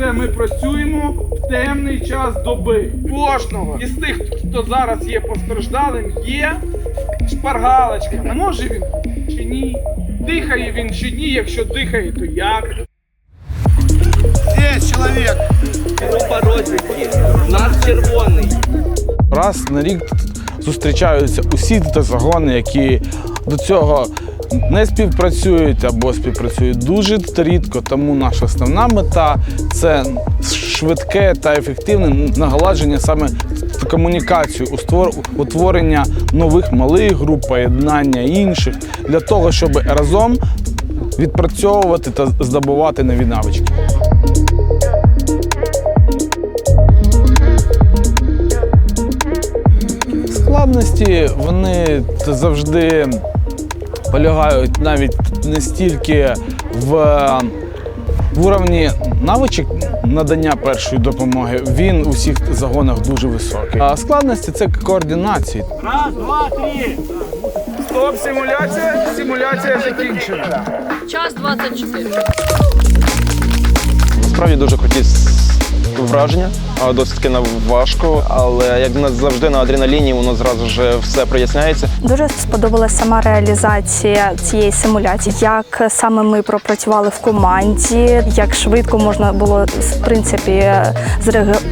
Це ми працюємо в темний час доби. Кожного із тих, хто зараз є постраждалим, є шпаргалочка. Не може він чи ні? Дихає він чи ні? Якщо дихає, то як? Здесь человек. Група розвідки. Нас червоний. Раз на рік зустрічаються усі загони, які до цього не співпрацюють або співпрацюють дуже рідко. Тому наша основна мета це швидке та ефективне наголодження саме в комунікацію, утворення нових малих груп, поєднання інших для того, щоб разом відпрацьовувати та здобувати нові навички. Складності вони завжди полягають навіть не стільки в, в уровні навичок надання першої допомоги. Він у всіх загонах дуже високий. А складності це координація. Раз, два, три. Стоп, симуляція. Симуляція закінчена. Час 24. Насправді дуже круті враження, досить таки на- важко, але як на- завжди на адреналіні воно зразу ж все проясняється. Дуже сподобалася сама реалізація цієї симуляції, як саме ми пропрацювали в команді, як швидко можна було в принципі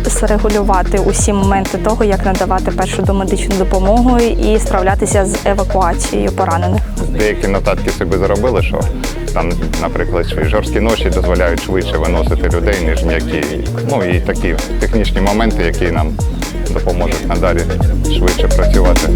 зрегулювати усі моменти того, як надавати першу домедичну допомогу і справлятися з евакуацією поранених. Деякі нотатки собі зробили, що там, наприклад, жорсткі ночі дозволяють швидше виносити людей, ніж м'які. Ну і такі технічні моменти, які нам допоможуть надалі швидше працювати.